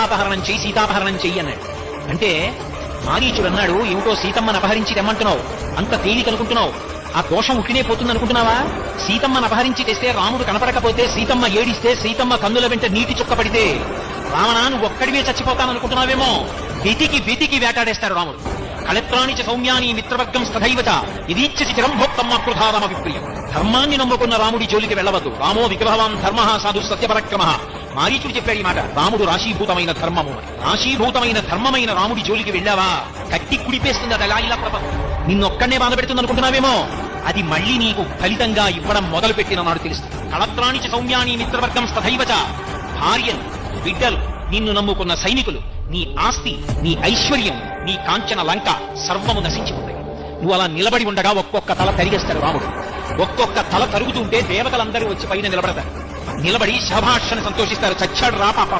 సీతాపహరణం చెయ్యి సీతాపహరణం చెయ్యి అన్నాడు. అంటే మారీచుడు అన్నాడు ఏమిటో సీతమ్మను అపహరించి తెమ్మంటున్నావు? అంత తేలిక అనుకుంటున్నావు? ఆ దోషం ఉట్టినే పోతుంది అనుకుంటున్నావా? సీతమ్మను అపహరించి తెస్తే రాముడు కనపడకపోతే సీతమ్మ ఏడిస్తే సీతమ్మ కన్నుల వెంట నీటి చుక్క పడితే రావణ నువ్వు ఒక్కడివే చచ్చిపోతాననుకుంటున్నావేమో వెతికి వెతికి వేటాడేస్తాడు రాముడు. కళత్రాణి చ సౌమ్యాని మిత్రవర్గం సదైవత ఇదీచ్ఛసి చిరంభోత్తమ్మ కృధారమ విప్రియం. ధర్మాన్ని నమ్ముకున్న రాముడి జోలికి వెళ్ళవద్దు. రామో విగ్రహవాన్ ధర్మ సాధు సత్యపరక్రమ. మారీచుడు చెప్పాడు ఈ మాట. రాముడు రాశీభూతమైన ధర్మము. రాశీభూతమైన ధర్మమైన రాముడి జోలికి వెళ్ళావా? కట్టి కుడిపేస్తుంది అది అలా ఇలా ప్రపంచం నిన్నొక్కడనే బాధ పెడుతుంది అనుకుంటున్నావేమో అది మళ్ళీ నీకు ఫలితంగా ఇవ్వడం మొదలు పెట్టిన నాడు తెలుస్తుంది కళత్రాణి చ సౌమ్యాని మిత్రవర్గం స్తథైవచ భార్యలు బిడ్డలు నిన్ను నమ్ముకున్న సైనికులు నీ ఆస్తి నీ ఐశ్వర్యం నీ కాంచన లంక సర్వము నశించిపోతాయి. నువ్వు అలా నిలబడి ఉండగా ఒక్కొక్క తల తరిగేస్తాడు రాముడు. ఒక్కొక్క తల తరుగుతుంటే దేవతలందరూ వచ్చి పైన నిలబడతారు. నిలబడి శభాషను సంతోషిస్తారు. చచ్చాడు రా పాప.